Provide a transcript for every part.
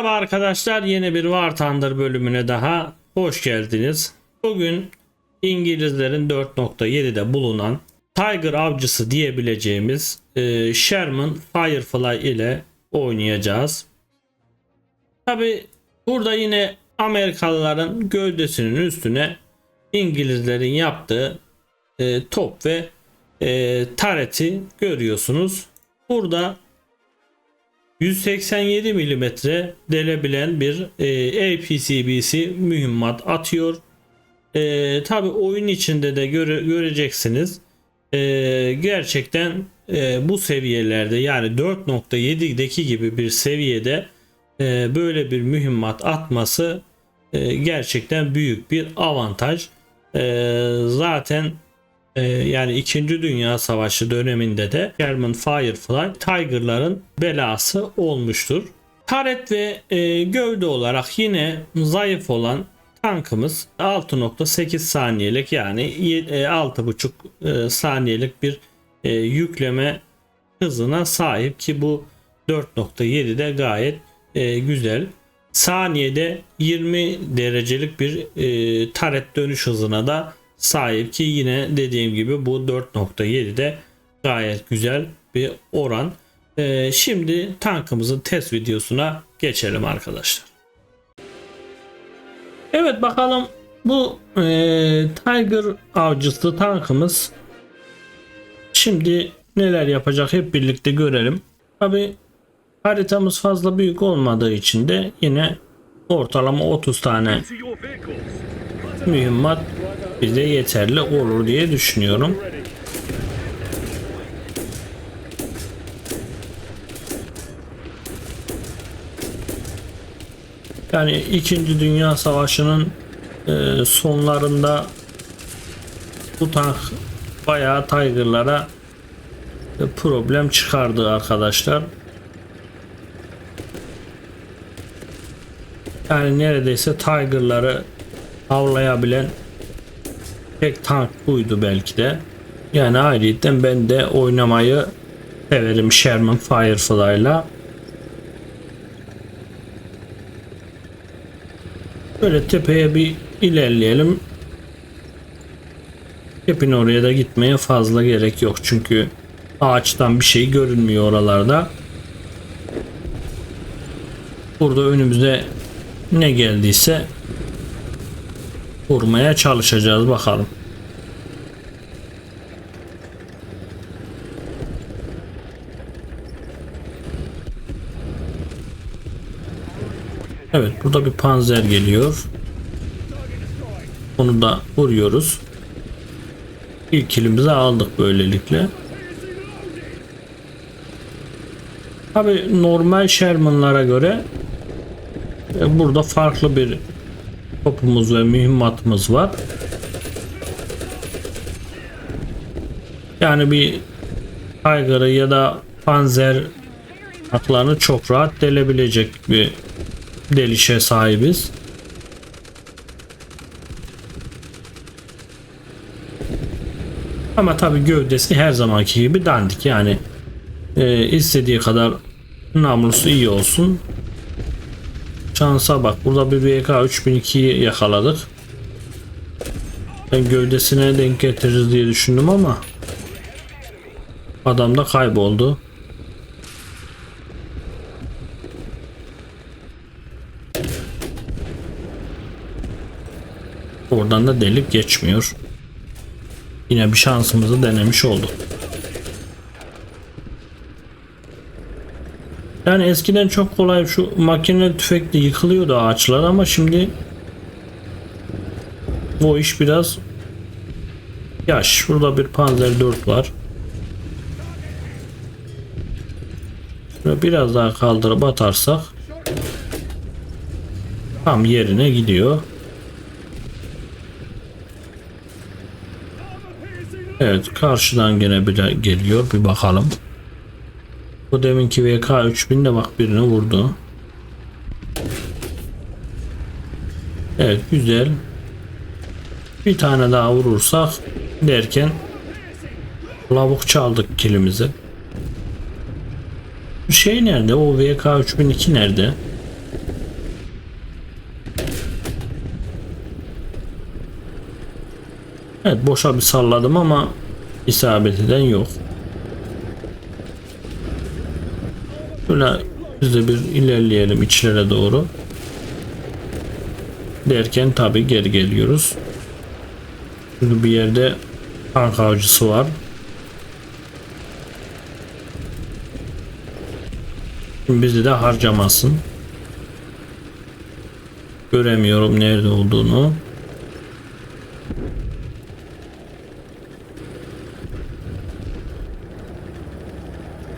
Merhaba arkadaşlar yeni bir War Thunder bölümüne daha hoş geldiniz. Bugün İngilizlerin 4.7'de bulunan Tiger avcısı diyebileceğimiz e, Sherman Firefly ile oynayacağız. Tabi burada yine Amerikalıların gövdesinin üstüne İngilizlerin yaptığı e, top ve e, tareti görüyorsunuz. Burada 187 mm delebilen bir e, APCBC mühimmat atıyor. E, Tabi oyun içinde de göre, göreceksiniz. E, gerçekten e, bu seviyelerde yani 4.7'deki gibi bir seviyede e, böyle bir mühimmat atması e, gerçekten büyük bir avantaj. E, zaten ee, yani 2. Dünya Savaşı döneminde de German Firefly Tiger'ların belası olmuştur. Taret ve e, gövde olarak yine zayıf olan tankımız 6.8 saniyelik yani e, 6.5 e, saniyelik bir e, yükleme hızına sahip ki bu 4.7'de gayet e, güzel. Saniyede 20 derecelik bir e, taret dönüş hızına da sahip ki yine dediğim gibi bu 4.7'de gayet güzel bir oran. Ee, şimdi tankımızın test videosuna geçelim arkadaşlar. Evet bakalım bu e, Tiger avcısı tankımız şimdi neler yapacak hep birlikte görelim. Tabi haritamız fazla büyük olmadığı için de yine ortalama 30 tane mühimmat bize yeterli olur diye düşünüyorum. Yani 2. Dünya Savaşı'nın e, sonlarında bu tank bayağı Tiger'lara e, problem çıkardı arkadaşlar. Yani neredeyse Tiger'ları avlayabilen tek tank buydu belki de. Yani ayrıca ben de oynamayı severim Sherman Firefly'la. Böyle tepeye bir ilerleyelim. Hepin oraya da gitmeye fazla gerek yok çünkü ağaçtan bir şey görünmüyor oralarda. Burada önümüze ne geldiyse vurmaya çalışacağız bakalım. Evet burada bir panzer geliyor. Onu da vuruyoruz. İlk kilimizi aldık böylelikle. Tabi normal Sherman'lara göre e, burada farklı bir topumuz ve mühimmatımız var. Yani bir Tiger'ı ya da Panzer haklarını çok rahat delebilecek bir delişe sahibiz. Ama tabi gövdesi her zamanki gibi dandik yani e, istediği kadar namlusu iyi olsun Şansa bak. Burada bir VK 3002'yi yakaladık. Ben gövdesine denk getiririz diye düşündüm ama adam da kayboldu. Oradan da delip geçmiyor. Yine bir şansımızı denemiş olduk. Yani eskiden çok kolay şu makine tüfekle yıkılıyordu ağaçlar ama şimdi o iş biraz yaş. Burada bir Panzer 4 var. Biraz daha kaldırıp atarsak tam yerine gidiyor. Evet karşıdan gene bir geliyor bir bakalım. Bu deminki VK 3000 de bak birini vurdu. Evet güzel. Bir tane daha vurursak derken lavuk çaldık kilimizi. Şey nerede? O VK 3002 nerede? Evet boşa bir salladım ama isabet eden yok. Böyle biz de bir ilerleyelim içlere doğru. Derken tabi geri geliyoruz. Çünkü bir yerde tank avcısı var. Şimdi bizi de harcamasın. Göremiyorum nerede olduğunu.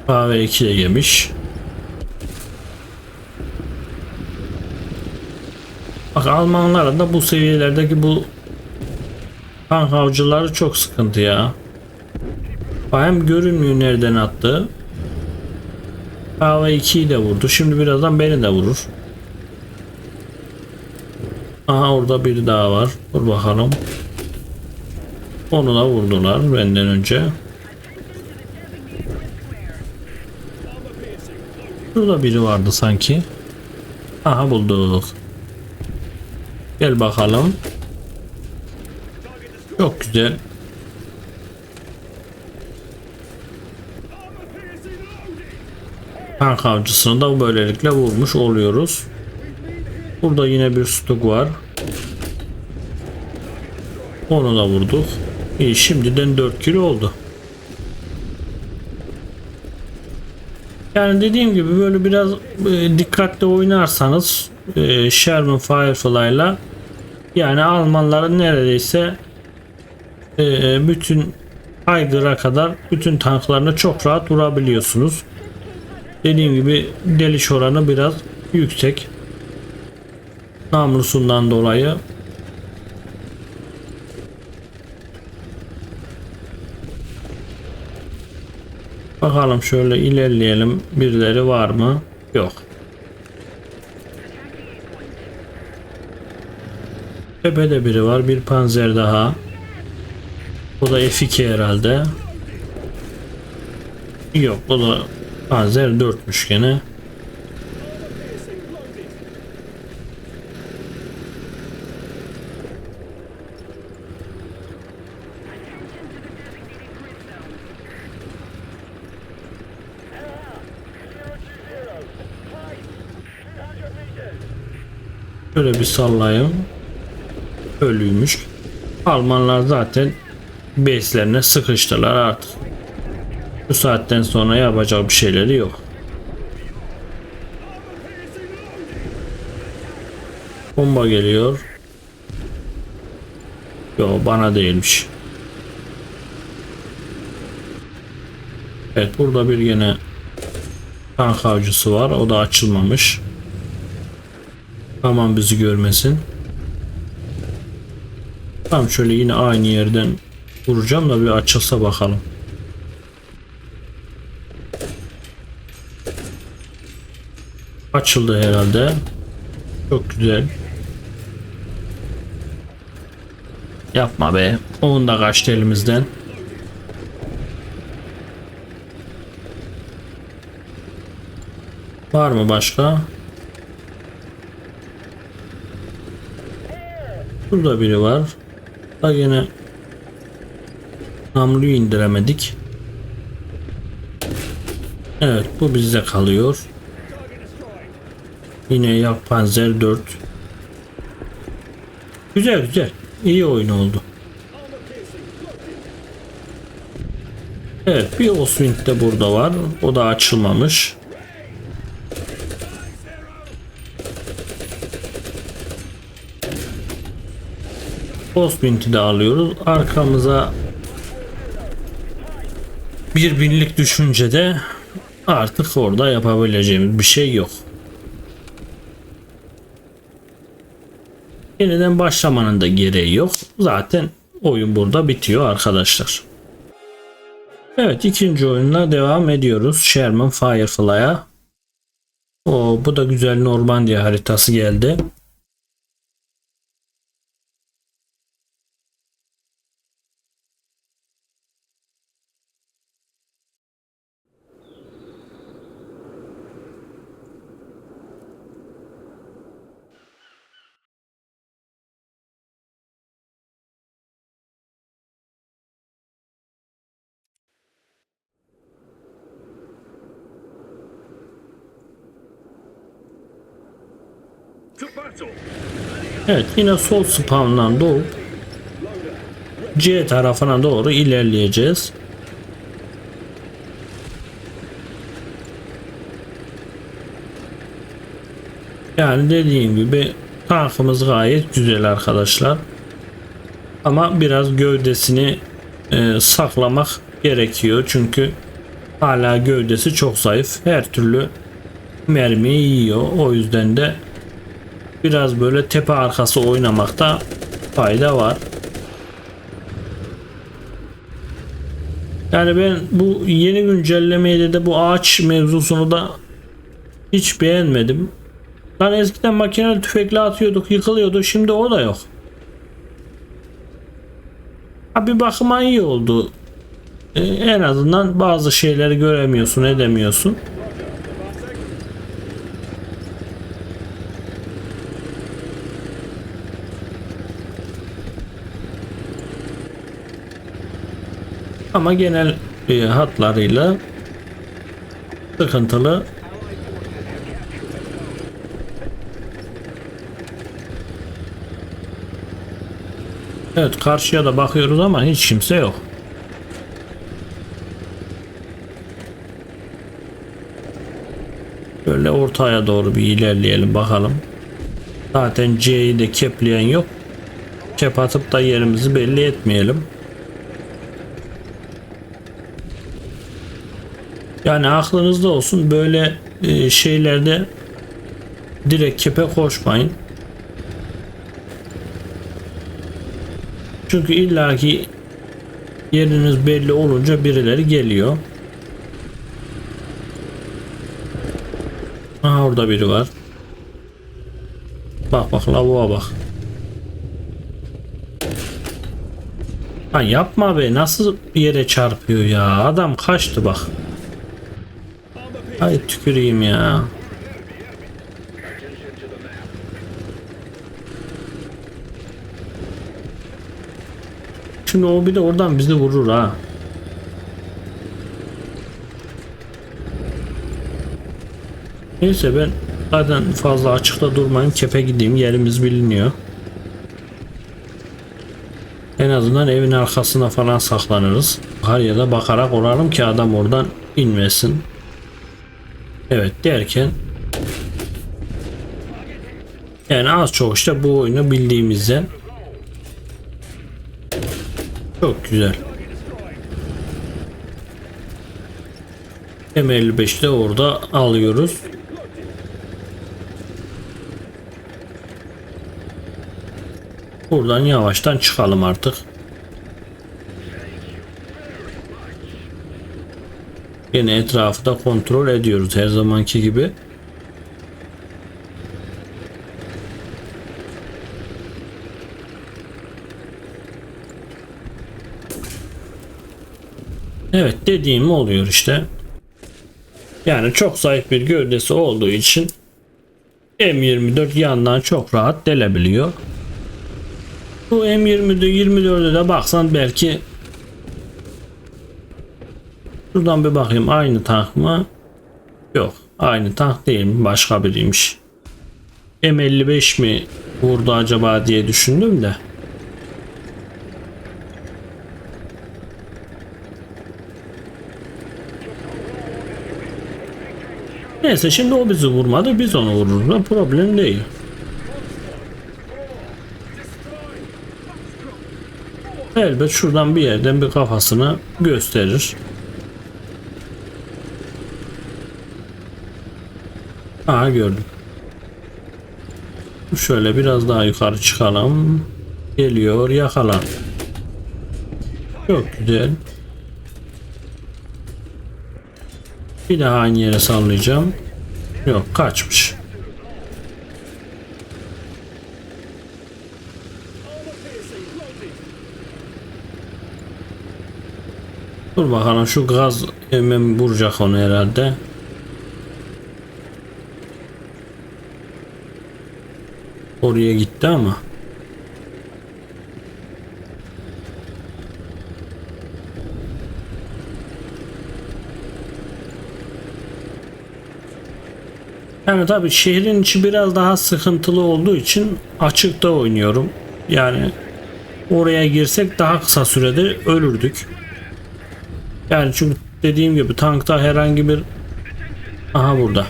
Kahve 2 de yemiş. Bak Almanlara da bu seviyelerdeki bu tank avcıları çok sıkıntı ya. Hem görünmüyor nereden attı. Kahve 2'yi de vurdu. Şimdi birazdan beni de vurur. Aha orada biri daha var. Dur bakalım. Onu da vurdular benden önce. Şurada biri vardı sanki. Aha bulduk. Gel bakalım. Çok güzel. Tank avcısını da böylelikle vurmuş oluyoruz. Burada yine bir stuk var. Onu da vurduk. İyi şimdiden 4 kilo oldu. Yani dediğim gibi böyle biraz e, dikkatli oynarsanız e, Sherman Firefly'la yani Almanların neredeyse e, bütün Tiger'a kadar bütün tanklarını çok rahat vurabiliyorsunuz. Dediğim gibi deliş oranı biraz yüksek. Namlusundan dolayı Bakalım şöyle ilerleyelim. Birileri var mı? Yok. Tepede biri var. Bir panzer daha. O da F2 herhalde. Yok o da panzer 4'müş gene. Şöyle bir sallayayım. Ölüymüş. Almanlar zaten base'lerine sıkıştılar artık. Bu saatten sonra yapacak bir şeyleri yok. Bomba geliyor. Yo bana değilmiş. Evet burada bir yine tank avcısı var. O da açılmamış. Aman bizi görmesin. Tam şöyle yine aynı yerden vuracağım da bir açılsa bakalım. Açıldı herhalde. Çok güzel. Yapma be. Onun da kaçtı elimizden. Var mı başka? Burada biri var. Da yine namluyu indiremedik. Evet bu bizde kalıyor. Yine yak panzer 4. Güzel güzel. İyi oyun oldu. Evet bir Oswind de burada var. O da açılmamış. Oswind'i de alıyoruz. Arkamıza bir binlik düşünce de artık orada yapabileceğimiz bir şey yok. Yeniden başlamanın da gereği yok. Zaten oyun burada bitiyor arkadaşlar. Evet ikinci oyunla devam ediyoruz. Sherman Firefly'a. O bu da güzel Normandiya haritası geldi. Evet yine sol spawn'dan doğup C tarafına doğru ilerleyeceğiz. Yani dediğim gibi tankımız gayet güzel arkadaşlar. Ama biraz gövdesini e, saklamak gerekiyor. Çünkü hala gövdesi çok zayıf. Her türlü mermiyi yiyor. O yüzden de biraz böyle tepe arkası oynamakta fayda var. Yani ben bu yeni güncellemede de bu ağaç mevzusunu da hiç beğenmedim. Lan eskiden makineli tüfekle atıyorduk yıkılıyordu şimdi o da yok. Ha bir bakıma iyi oldu. Ee, en azından bazı şeyleri göremiyorsun edemiyorsun. Ama genel e, hatlarıyla sıkıntılı. Evet karşıya da bakıyoruz ama hiç kimse yok. Böyle ortaya doğru bir ilerleyelim bakalım. Zaten C'yi de kepleyen yok. Kep atıp da yerimizi belli etmeyelim. Yani aklınızda olsun böyle e, şeylerde direkt kepe koşmayın. Çünkü illaki yeriniz belli olunca birileri geliyor. Aha orada biri var. Bak bak lavuğa bak. Lan yapma be nasıl yere çarpıyor ya adam kaçtı bak. Ay tüküreyim ya. Şimdi o bir de oradan bizi vurur ha. Neyse ben zaten fazla açıkta durmayayım. Kepe gideyim. Yerimiz biliniyor. En azından evin arkasına falan saklanırız. Her ya da bakarak orarım ki adam oradan inmesin. Evet derken yani az çok işte bu oyunu bildiğimizden çok güzel. M55'te orada alıyoruz. Buradan yavaştan çıkalım artık. Yine etrafı kontrol ediyoruz her zamanki gibi. Evet dediğim oluyor işte. Yani çok zayıf bir gövdesi olduğu için M24 yandan çok rahat delebiliyor. Bu M24 24'e de baksan belki Şuradan bir bakayım aynı tank mı? Yok aynı tank değil mi? Başka biriymiş. M55 mi vurdu acaba diye düşündüm de. Neyse şimdi o bizi vurmadı biz onu vururuz. Problem değil. Elbet şuradan bir yerden bir kafasını gösterir. Aha gördüm. Şöyle biraz daha yukarı çıkalım. Geliyor yakala. Çok güzel. Bir daha aynı yere sallayacağım. Yok kaçmış. Dur bakalım şu gaz hemen vuracak onu herhalde. Oraya gitti ama. Yani tabii şehrin içi biraz daha sıkıntılı olduğu için açıkta oynuyorum. Yani oraya girsek daha kısa sürede ölürdük. Yani çünkü dediğim gibi tankta herhangi bir aha burada.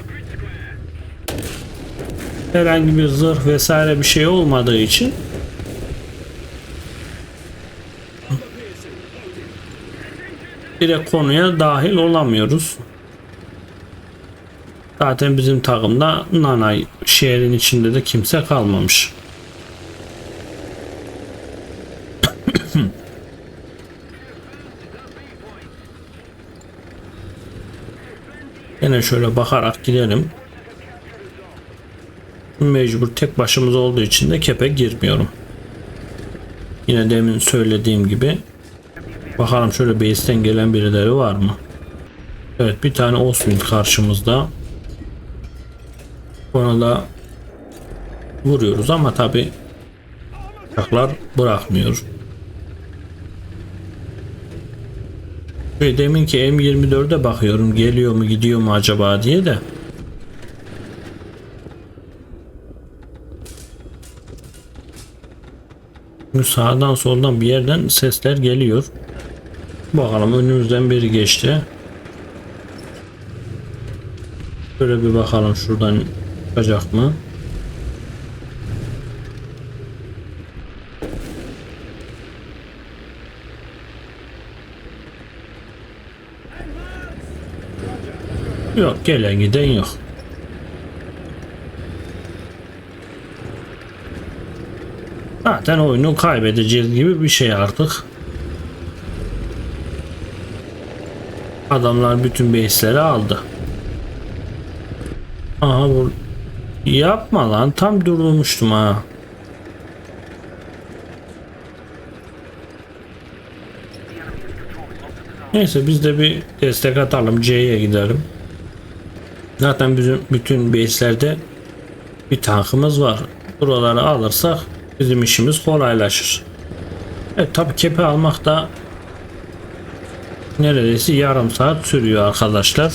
Herhangi bir zırh vesaire bir şey olmadığı için direkt konuya dahil olamıyoruz. Zaten bizim takımda Nanay şehrin içinde de kimse kalmamış. Yine şöyle bakarak gidelim. Mecbur tek başımız olduğu için de kepe girmiyorum. Yine demin söylediğim gibi bakalım şöyle base'ten gelen birileri var mı? Evet bir tane Oswind karşımızda. Ona da vuruyoruz ama tabi uçaklar bırakmıyor. Ve demin ki M24'e bakıyorum geliyor mu gidiyor mu acaba diye de. Şimdi Sağdan soldan bir yerden sesler geliyor. Bakalım önümüzden biri geçti. Şöyle bir bakalım şuradan çıkacak mı? Yok gelen giden yok. Zaten oyunu kaybedeceğiz gibi bir şey artık. Adamlar bütün base'leri aldı. Aha bu yapma lan tam durmuştum ha. Neyse biz de bir destek atalım C'ye gidelim. Zaten bizim bütün base'lerde bir tankımız var. Buraları alırsak bizim işimiz kolaylaşır. Evet tabi kepe almak da neredeyse yarım saat sürüyor arkadaşlar.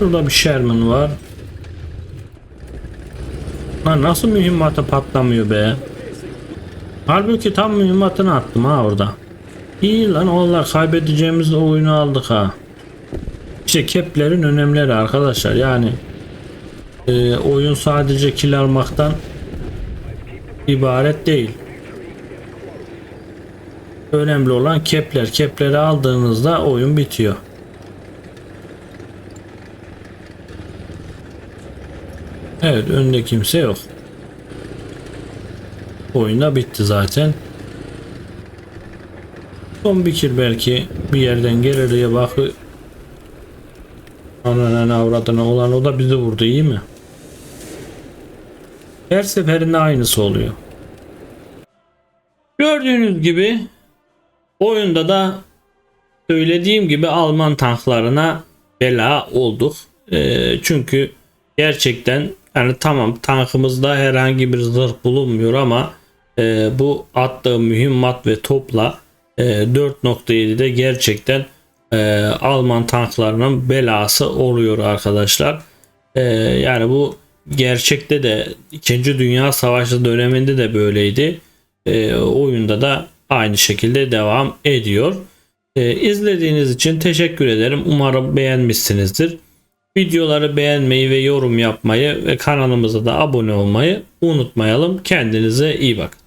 Burada bir Sherman var. Lan nasıl mühimmatı patlamıyor be? Halbuki tam mühimmatını attım ha orada. İyi lan onlar kaybedeceğimiz oyunu aldık ha. İşte keplerin önemleri arkadaşlar yani e, oyun sadece kill almaktan ibaret değil. Önemli olan kepler. Kepleri aldığınızda oyun bitiyor. Evet önde kimse yok. Oyunda bitti zaten. Son bir kill belki bir yerden gelir diye bakı Ananın avradına olan o da bizi vurdu iyi mi? Her seferinde aynısı oluyor. Gördüğünüz gibi oyunda da söylediğim gibi Alman tanklarına bela olduk. Ee, çünkü gerçekten yani tamam tankımızda herhangi bir zırh bulunmuyor ama e, bu attığı mühimmat ve topla e, 4.7'de gerçekten e, Alman tanklarının belası oluyor arkadaşlar. E, yani bu gerçekte de 2. Dünya Savaşı döneminde de böyleydi. E, oyunda da aynı şekilde devam ediyor. E, izlediğiniz için teşekkür ederim. Umarım beğenmişsinizdir. Videoları beğenmeyi ve yorum yapmayı ve kanalımıza da abone olmayı unutmayalım. Kendinize iyi bakın.